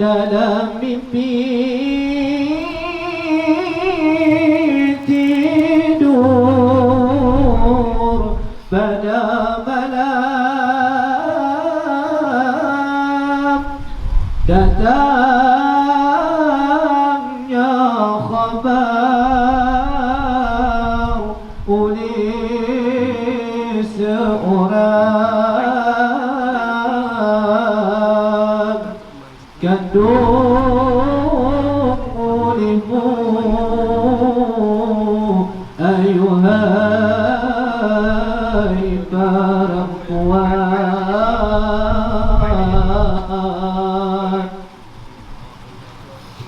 dalam mimpi tidur pada malam datang. Perempuan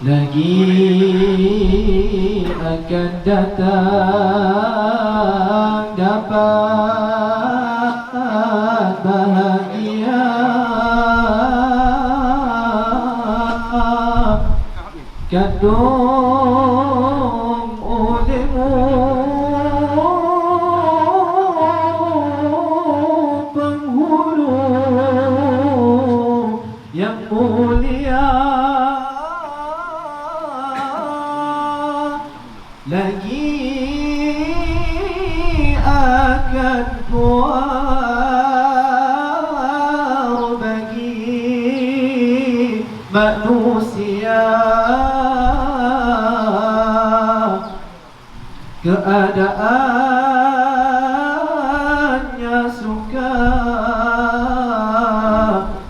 lagi akan datang dapat No. Manusia. Keadaannya suka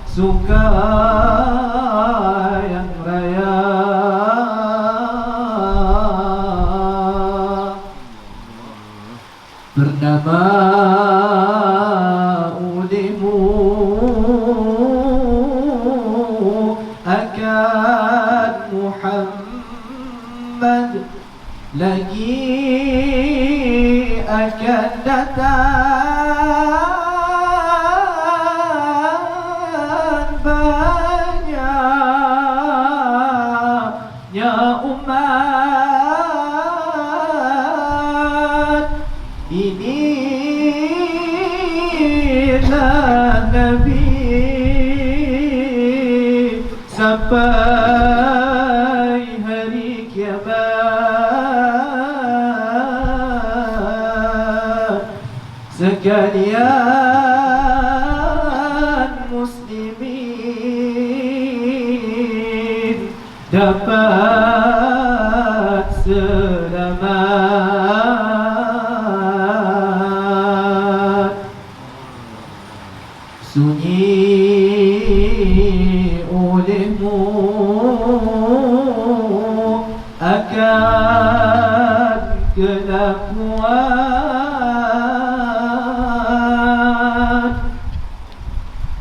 suka yang raya. Bernama hujan datang banyaknya umat. Ini lah Nabi. Sampai sekalian muslimin dapat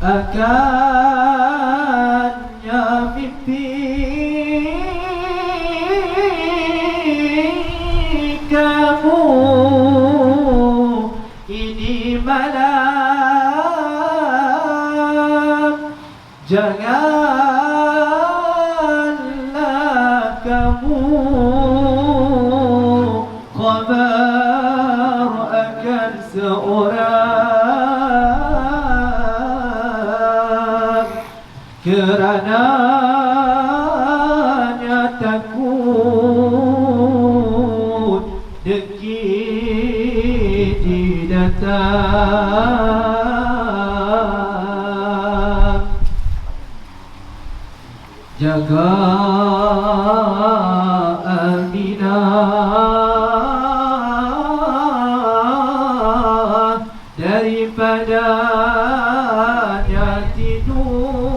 akannya mimpi kamu ini malam. Janganlah kamu datang jaga Aminah daripada tidur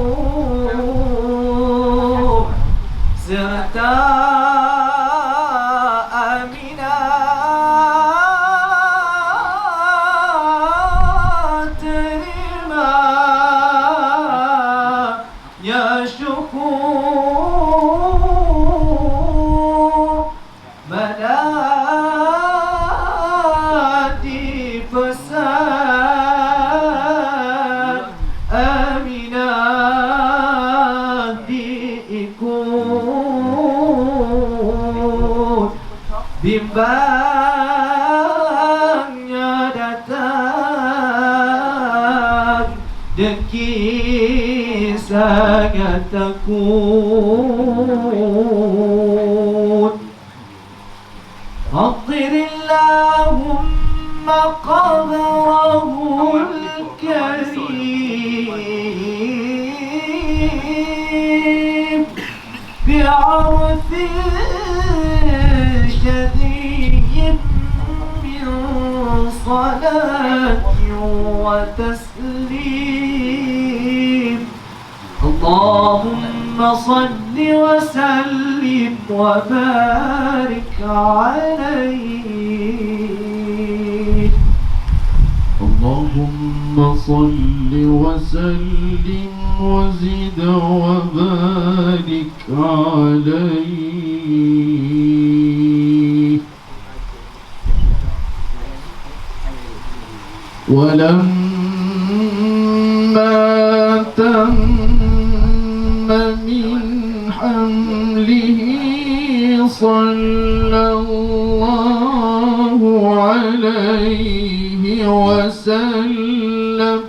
deki تكون فاغفر اللهم قبره الكريم. بعرف شديد من صلاة وتسليم. اللهم صل وسلم وبارك عليه. اللهم صل وسلم وزد وبارك عليه. ولما صلى الله عليه وسلم.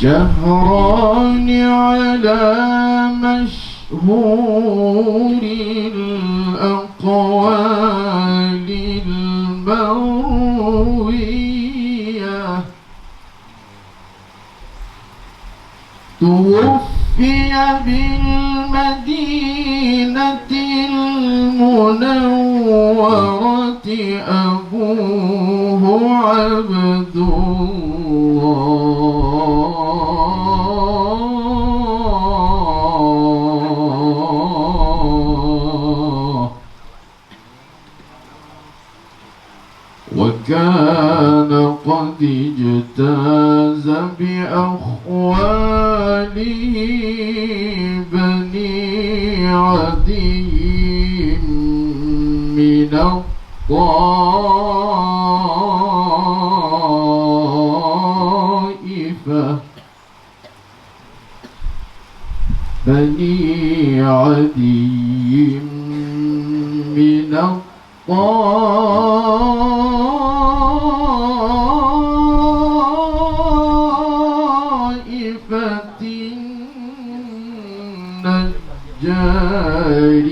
شهران على مشهور الأقوال المروية. توفي بالمدينة المنورة أبوه عبد الله. وكان قد اجتاز بأخواله عدي من الطائفة. بني عدي من الطائفة.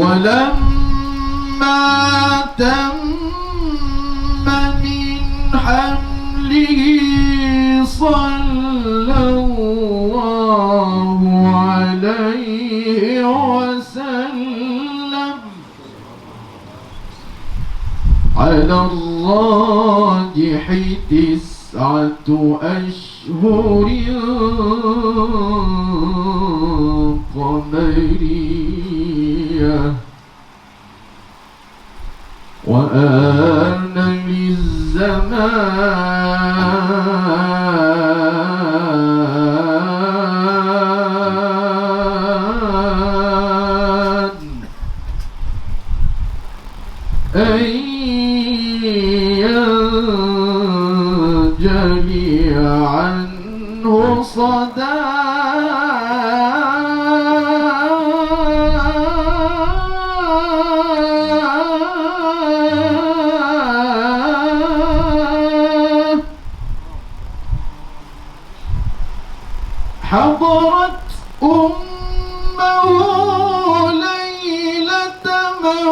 ولما تم من حمله صلى الله عليه وسلم على الراجح تسعة أشهر وآن للزمان أن ينجلي عنه صدى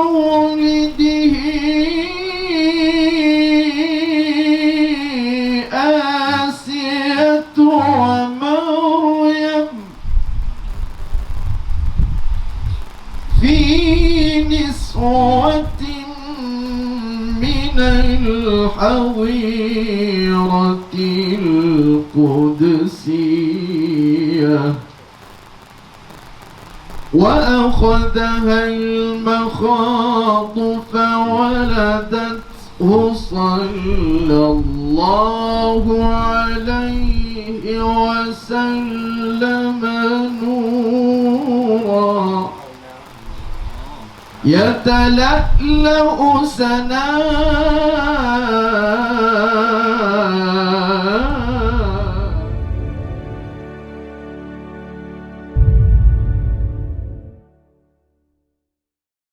مولده آسية ومريم في نسوة من الحظيرة القدسية. وأخذها المخاض فولدته صلى الله عليه وسلم نورا. يتلألأ سناه